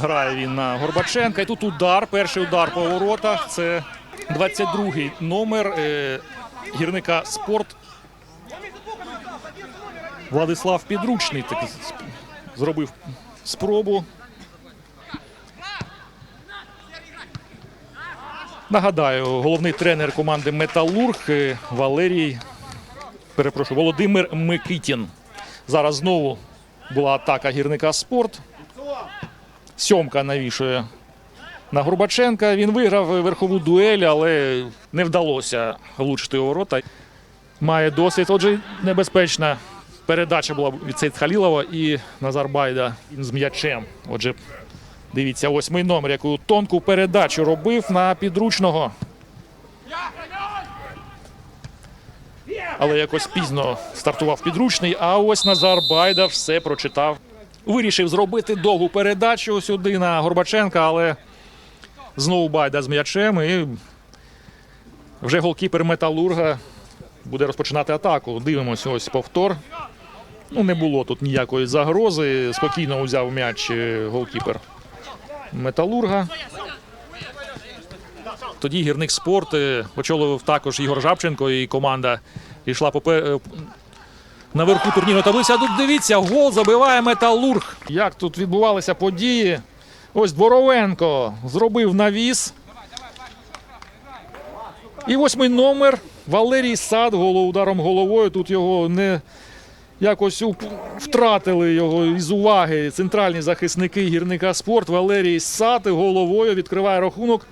Грає він на Горбаченка. І тут удар. Перший удар по воротах. Це 22-й номер е, гірника спорт. Владислав Підручний так, зробив спробу. Нагадаю, головний тренер команди Металург е, Валерій. Перепрошую, Володимир Микитін. Зараз знову була атака гірника спорт. Сьомка навішує на Горбаченка. Він виграв верхову дуель, але не вдалося влучити у ворота. Має досвід. Отже, небезпечна передача була від Сейд Халілова і Назар Байда з м'ячем. Отже, дивіться, восьмий номер, яку тонку передачу робив на підручного. Але якось пізно стартував підручний. А ось Назар Байда все прочитав. Вирішив зробити довгу передачу сюди на Горбаченка, але знову Байда з м'ячем. І вже голкіпер Металурга буде розпочинати атаку. Дивимося, ось повтор. Ну, не було тут ніякої загрози. Спокійно взяв м'яч е, голкіпер Металурга. Тоді гірник спорт е, очолив також Ігор Жабченко і команда йшла наверху турнірної таблиці. А тут дивіться, гол забиває Металург. Як тут відбувалися події? Ось Дворовенко зробив навіс. І восьмий номер Валерій Сад ударом головою. Тут його не якось втратили його із уваги центральні захисники гірника спорт. Валерій Сад головою відкриває рахунок.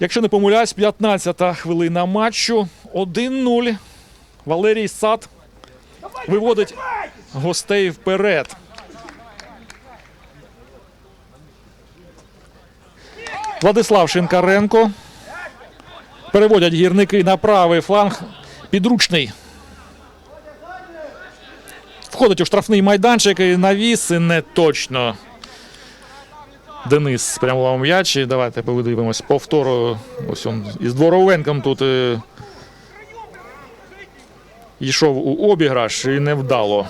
Якщо не помиляюсь, 15-та хвилина матчу. 1-0. Валерій Сад виводить гостей вперед. Владислав Шинкаренко. Переводять гірники на правий фланг. Підручний. Входить у штрафний майданчик і навіс і не точно. Денис спрямував м'яч. Давайте подивимось повтору. Ось он із Дворовенком тут е, йшов у обіграш і невдало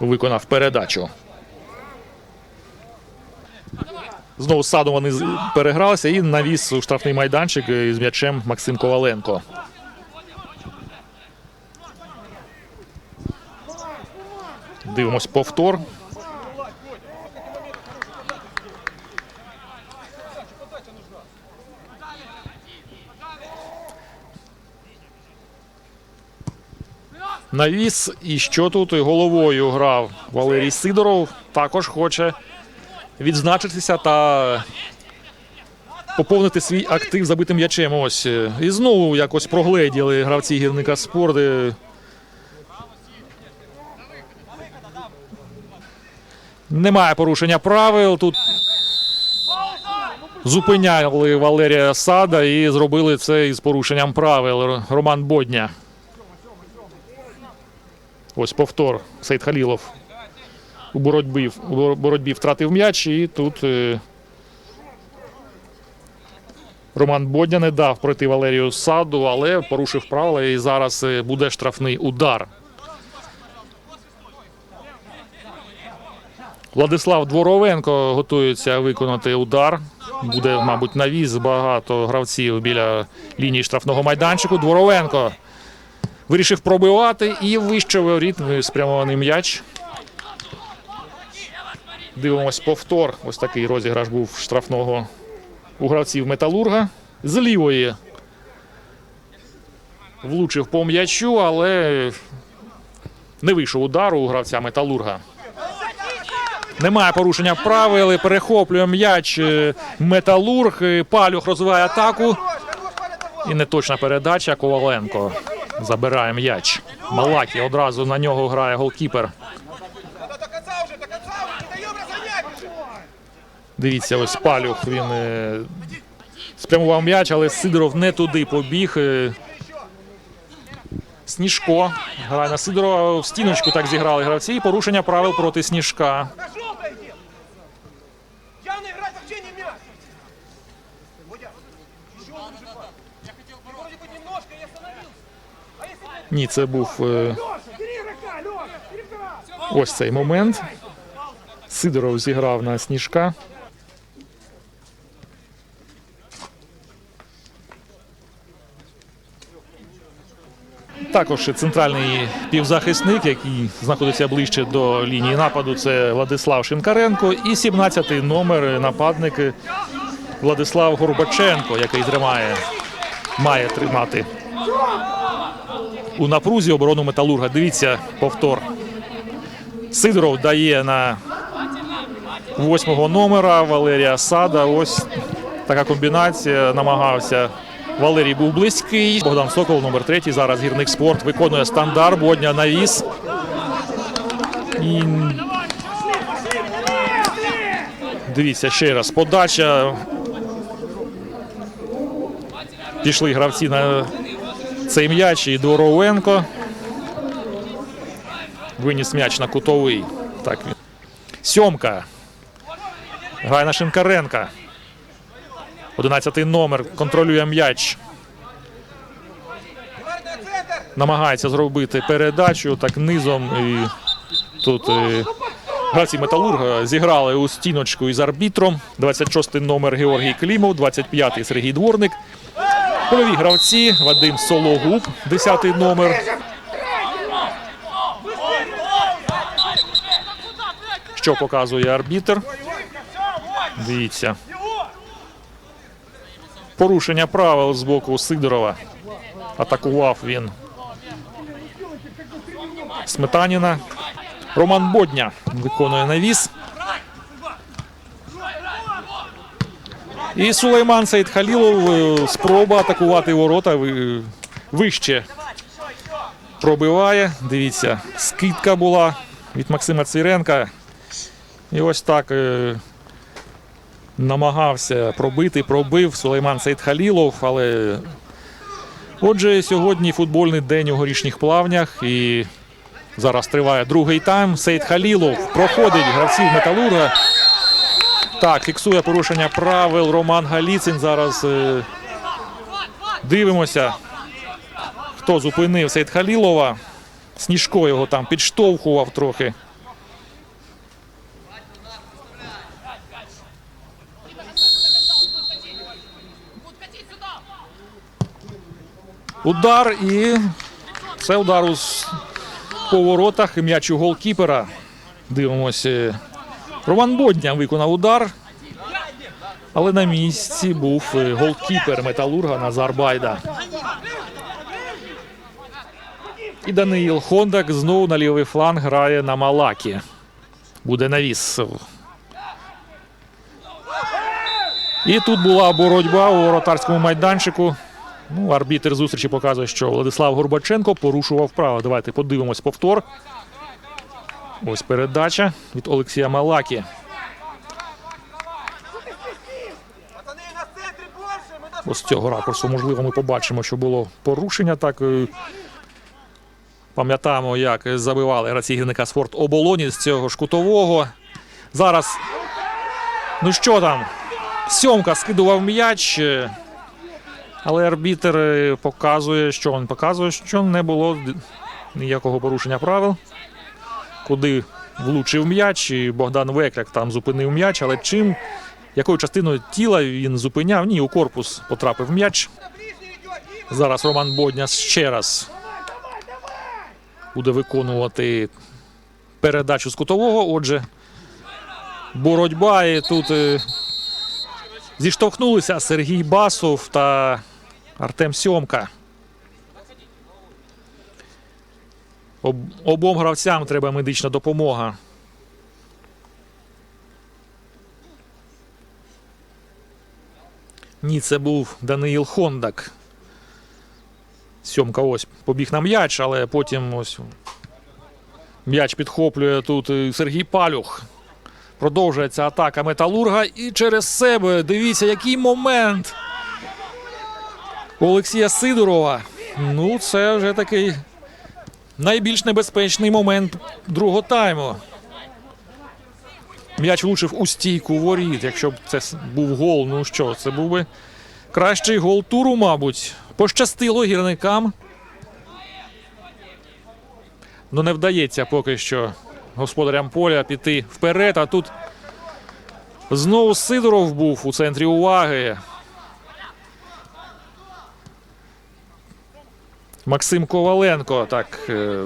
виконав передачу. Знову з садом вони перегралися і навіс у штрафний майданчик з м'ячем Максим Коваленко. Дивимось повтор. Навіс. І що тут І головою грав Валерій Сидоров. Також хоче відзначитися та поповнити свій актив забитим м'ячем. Ось. е, І знову якось прогледіли гравці гірника спорт. е. Немає порушення правил. Тут зупиняли Валерія Сада і зробили це із порушенням правил. Роман Бодня. Ось повтор. Сейд Халілов у боротьбі, у боротьбі втратив м'яч, і тут е, Роман Бодня не дав пройти Валерію Саду, але порушив правила і зараз е, буде штрафний удар. Владислав Дворовенко готується виконати удар. Буде, мабуть, навіз багато гравців біля лінії штрафного майданчику. Дворовенко вирішив пробивати і вище воріт спрямований м'яч. Дивимось повтор. Ось такий розіграш був штрафного у гравців Металурга. З лівої влучив по м'ячу, але не вийшов удару у гравця Металурга. Немає порушення правил. Перехоплює м'яч е, Металург. Палюх розвиває атаку. І неточна передача. Коваленко забирає м'яч. Малакі одразу на нього грає голкіпер. Дивіться, ось Палюх. Він е, спрямував м'яч, але Сидоров не туди побіг. Е, Сніжко грає на Сидорова. В стіночку так зіграли гравці. І порушення правил проти Сніжка. Ні, це був е, ось цей момент. Сидоров зіграв на сніжка. Також центральний півзахисник, який знаходиться ближче до лінії нападу, це Владислав Шинкаренко. І 17-й номер нападник Владислав Горбаченко, який тримає, має тримати у напрузі оборону металурга. Дивіться повтор. Сидоров дає на восьмого номера Валерія Сада. Ось така комбінація. Намагався. Валерій був близький. Богдан Сокол, номер третій. Зараз гірник спорт виконує стандарт. Бодня навіс. І... Дивіться ще раз. Подача. Пішли гравці на цей м'яч. І Дворовенко. Виніс м'яч на кутовий. Так. Сьомка. Грає на Шинкаренка. Одинадцятий номер контролює м'яч. Намагається зробити передачу так низом. І тут е, гравці Металурга зіграли у стіночку із арбітром. 26-й номер Георгій Клімов, 25-й Сергій Дворник. Польові гравці Вадим Сологуб, 10-й номер. Що показує арбітр? Дивіться. Порушення правил з боку Сидорова. Атакував він Сметаніна. Роман Бодня виконує навіс. І Сулейман Сейдхалілов е, спроба атакувати ворота вище пробиває. Дивіться, скидка була від Максима Циренка. І ось так е, намагався пробити, пробив Сулейман Сейдхалілов, але Отже, сьогодні футбольний день у горішніх плавнях і зараз триває другий тайм. Сейд Халілов проходить гравців металурга. Так, фіксує порушення правил Роман Галіцин. Зараз е, дивимося, хто зупинив Сейд Халілова. Сніжко його там підштовхував трохи. Удар і це удар у поворотах. М'яч у голкіпера. Дивимося. Роман Бодня виконав удар. Але на місці був е, голкіпер металурга Назар Байда. І Даниїл Хондак знову на лівий фланг грає на Малакі. Буде навіс. І тут була боротьба у воротарському майданчику. Ну, арбітер зустрічі показує, що Владислав Горбаченко порушував право. Давайте подивимось повтор. Ось передача від Олексія Малакі. Пацаны, на центре больше. Мы должны Ось з цього ракурсу, можливо, ми побачимо, що було порушення. Так е, пам'ятаємо, як забивали гравці гірника спорт оболоні з цього ж кутового. Зараз. Ну що там? Сьомка скидував м'яч. е, Але арбітер е, показує, що він показує, що не було д- ніякого порушення правил. Куди влучив м'яч, і Богдан Векляк там зупинив м'яч, але чим, якою частиною тіла він зупиняв? Ні, у корпус потрапив м'яч. Зараз Роман Бодня ще раз буде виконувати передачу з кутового. Отже, боротьба і тут е, зіштовхнулися Сергій Басов та Артем Сьомка. Об, обом гравцям треба медична допомога. Ні, це був Даниїл Хондак. Сьомка ось побіг на м'яч, але потім ось м'яч підхоплює тут Сергій Палюх. Продовжується атака металурга і через себе. Дивіться, який момент. у Олексія Сидорова. Ну, це вже такий найбільш небезпечний момент другого тайму. М'яч влучив у стійку воріт. Якщо б це був гол, ну що, це був би Кращий гол туру, мабуть. Пощастило гірникам. Ну, не вдається поки що господарям поля піти вперед. А тут знову Сидоров був у центрі уваги. Максим Коваленко так. е,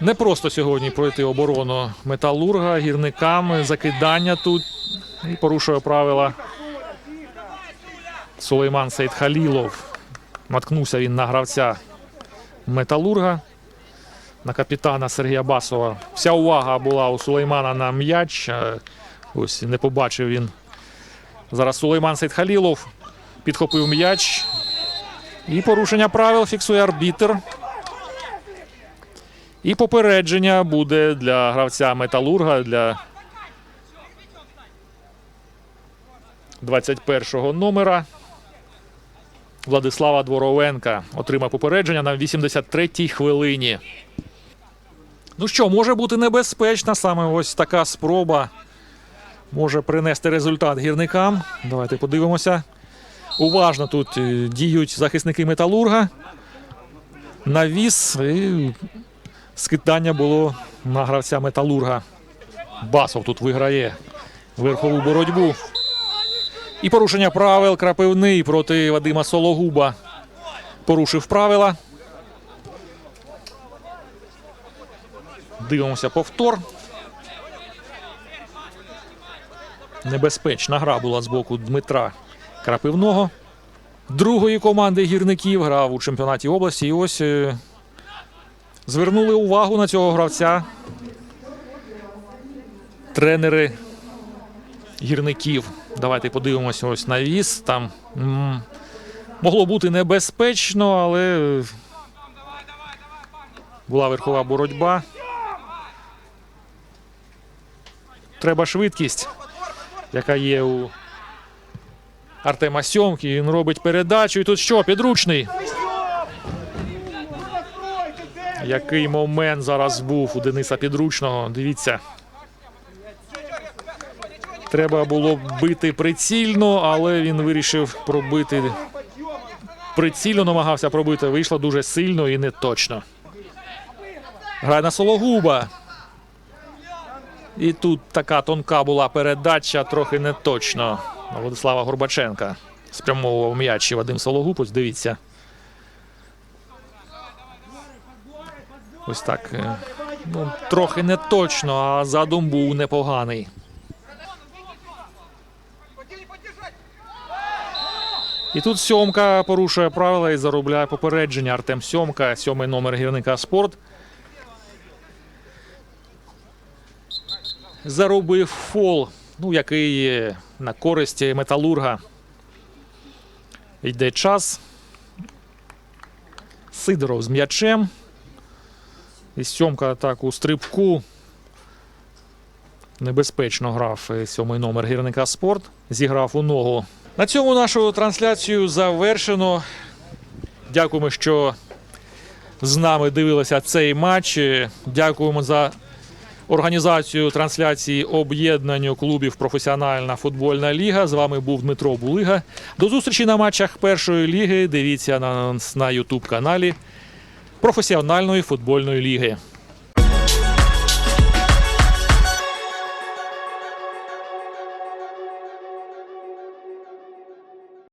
Не просто сьогодні пройти оборону металурга гірникам. Закидання тут і порушує правила. Сулейман Сейдхалілов. Наткнувся він на гравця металурга, на капітана Сергія Басова. Вся увага була у Сулеймана на м'яч. Е, Ось не побачив він. Зараз Сулейман Сейдхалілов підхопив м'яч. І порушення правил фіксує арбітр. І попередження буде для гравця Металурга для 21-го номера. Владислава Дворовенка отримав попередження на 83-й хвилині. Ну що, може бути небезпечна саме ось така спроба може принести результат гірникам. Давайте подивимося. Уважно тут е, діють захисники металурга. Навіс і скидання було на гравця металурга. Басов тут виграє верхову боротьбу. І порушення правил крапивний проти Вадима Сологуба. Порушив правила. Дивимося повтор. Небезпечна гра була з боку Дмитра Крапивного. Другої команди гірників грав у чемпіонаті області. І ось е, звернули увагу на цього гравця. Тренери гірників. Давайте подивимося ось на віз. Там могло бути небезпечно, але е, була верхова боротьба. Треба швидкість, яка є у Артема Сьомки. Він робить передачу. І тут що? Підручний. Який момент зараз був у Дениса Підручного. Дивіться. Треба було бити прицільно, але він вирішив пробити. Прицільно намагався пробити. Вийшло дуже сильно і не точно. Грає на Сологуба. І тут така тонка була передача, трохи не точно. Владислава Горбаченка. Спрямовував м'яч Вадим Сологуб. Ось дивіться. Ось так. е, Ну, трохи не точно, а задум був непоганий. І тут Сьомка порушує правила і заробляє попередження. Артем Сьомка, сьомий номер гірника спорт. Заробив фол, ну, який е, на користь металурга. Йде час. Сидоров з м'ячем. І Сьомка так у стрибку. Небезпечно грав сьомий номер гірника спорт. Зіграв у ногу на цьому нашу трансляцію завершено. Дякуємо, що з нами дивилися цей матч. Дякуємо за організацію трансляції об'єднанню клубів Професіональна футбольна ліга. З вами був Дмитро Булига. До зустрічі на матчах першої ліги. Дивіться на нас на Ютуб каналі Професіональної футбольної ліги.